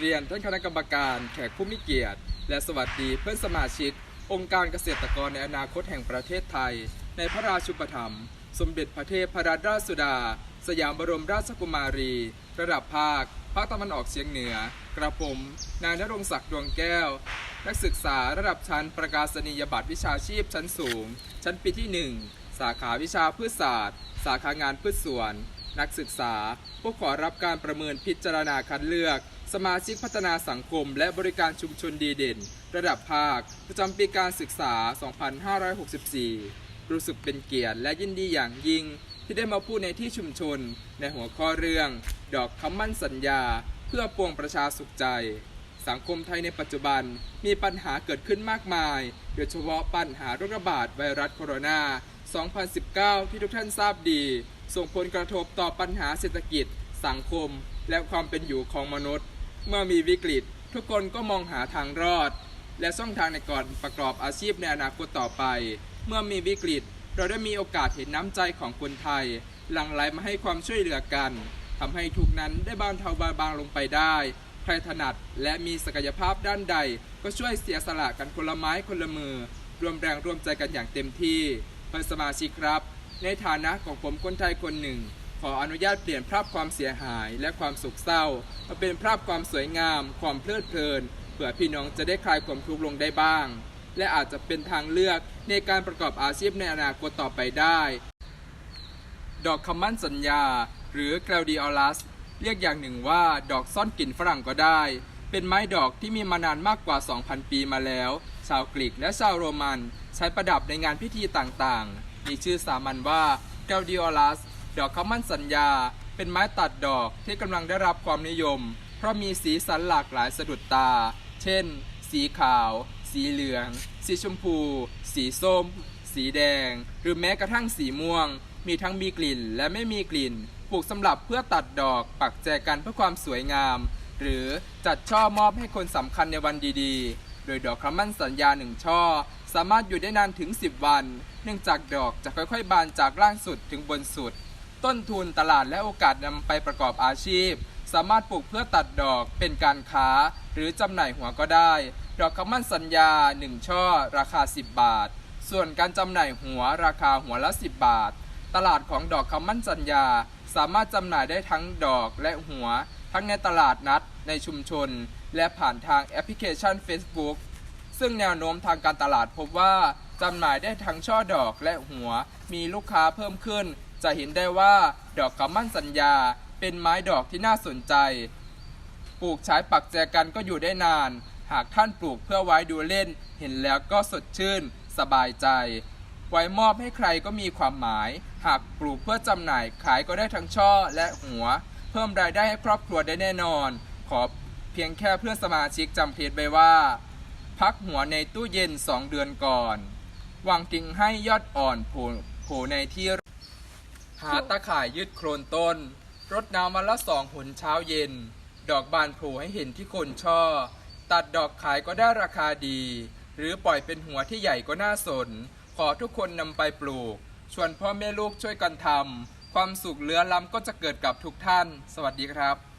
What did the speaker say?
เรียนท่านคณะกรรมการแขกผู้มีเกียรติ และสวัสดีเพื่อนสมาชิก องค์การเกษตรกรในอนาคตแห่งประเทศไทย ในพระราชุปถัมภ์สมเด็จพระเทพรัตนราชสุดา สยามบรมราชกุมารี ระดับภาค ภาคตะวันออกเฉียงเหนือ กระผม นายนรงศักดิ์ดวงแก้ว นักศึกษาระดับชั้นประกาศนียบัตรวิชาชีพชั้นสูง ชั้นปีที่ 1 สาขาวิชาพืชศาสตร์ สาขางานพืชสวน นักศึกษา ผู้ขอรับการประเมินพิจารณาคัดเลือก สมาชิกพัฒนาสังคม และบริการชุมชนดีเด่น ระดับภาค ประจำปีการศึกษา 2564 รู้สึกเป็นเกียรติและยินดีอย่างยิ่ง ที่ได้มาพูดในที่ชุมชน ในหัวข้อเรื่อง ดอกคำมั่นสัญญา เพื่อปวงประชาสุขใจ สังคมไทยในปัจจุบันมีปัญหาเกิดขึ้นมากมาย โดยเฉพาะปัญหาโรคระบาดไวรัสโคโรนา 2019 ที่ทุกท่านทราบดี ส่งผลกระทบต่อปัญหาเศรษฐกิจ สังคมและความเป็นอยู่ของมนุษย์ เมื่อมีวิกฤต ทุกคนก็มองหาทางรอด และช่องทางในการประกอบอาชีพในอนาคตต่อไป เมื่อมีวิกฤต เราได้มีโอกาสเห็นน้ำใจของคนไทย หลั่งไหลมาให้ความช่วยเหลือกันทำให้ทุกนั้นได้บรรเทาบาบางลงไปได้ ใครถนัดและมีศักยภาพด้านใด ก็ช่วยเสียสละกันคนละไม้คนละมือ รวมแรงร่วมใจกันอย่างเต็มที่เพื่อนสมาชิกครับ ในฐานะของผมคนไทยคนหนึ่ง ขออนุญาตเปลี่ยนภาพความเสียหายและความสุขเศร้า มาเป็นภาพความสวยงาม ความเพลิดเพลินเพื่อพี่น้องจะได้คลายความทุกข์ลงได้บ้าง และอาจจะเป็นทางเลือกในการประกอบอาชีพในอนาคตต่อไปได้ ดอกคำมั่นสัญญา หรือ g l a d i o l u s เรียกอย่างหนึ่งว่าดอกซ่อนกลิ่นฝรั่งก็ได้ เป็นไม้ดอกที่มีมานานมากกว่า 2,000 ปีมาแล้ว ชาวกรีกและชาวโรมัน ใช้ประดับในงานพิธีต่างๆ มีชื่อสามัญว่า g l a d i o l u s ดอกคำมั่นสัญญา เป็นไม้ตัดดอกที่กำลังได้รับความนิยม เพราะมีสีสันหลากหลายสะดุดตา เช่น สีขาว สีเหลือง สีชมพู สีส้ม สีแดง หรือแม้กระทั่งสีม่วง มีทั้งมีกลิ่นและไม่มีกลิ่น ปลูกสำหรับเพื่อตัดดอกปักแจกันเพื่อความสวยงาม หรือจัดช่อมอบให้คนสำคัญในวันดีๆ โดยดอกคำมั่นสัญญาหนึ่งช่อสามารถอยู่ได้นานถึง 10 วัน เนื่องจากดอกจะค่อยๆ บานจากล่างสุดถึงบนสุด ต้นทุนตลาดและโอกาสนำไปประกอบอาชีพ สามารถปลูกเพื่อตัดดอกเป็นการค้า หรือจำหน่ายหัวก็ได้ ดอกคำมั่นสัญญา 1 ช่อ ราคา 10 บาท ส่วนการจำหน่ายหัวราคาหัวละ 10 บาท ตลาดของดอกคำมั่นสัญญา สามารถจำหน่ายได้ทั้งดอกและหัว ทั้งในตลาดนัด ในชุมชน และผ่านทางแอปพลิเคชัน Facebook ซึ่งแนวโน้มทางการตลาดพบว่าจำหน่ายได้ทั้งช่อดอกและหัว มีลูกค้าเพิ่มขึ้น จะเห็นได้ว่าดอกคำมั่นสัญญาเป็นไม้ดอกที่น่าสนใจ ปลูกใช้ปักแจกันก็อยู่ได้นาน หากท่านปลูกเพื่อไว้ดูเล่น เห็นแล้วก็สดชื่น สบายใจ ไว้มอบให้ใครก็มีความหมาย หากปลูกเพื่อจำหน่ายขายก็ได้ทั้งช่อและหัว เพิ่มรายได้ให้ครอบครัวได้แน่นอน ขอเพียงแค่เพื่อนสมาชิกจำเพจไว้ว่า พักหัวในตู้เย็น2เดือนก่อน วางกิ่งให้ยอดอ่อนโผล่ในที่ หาตะข่ายยึดโครนต้น รดน้ำวันละสองหนเช้าเย็น ดอกบานโผล่ให้เห็นที่คนช่อ ตัดดอกขายก็ได้ราคาดี หรือปล่อยเป็นหัวที่ใหญ่ก็น่าสน ขอทุกคนนำไปปลูก ชวนพ่อแม่ลูกช่วยกันทำความสุขเลือล้ำก็จะเกิดกับทุกท่าน สวัสดีครับ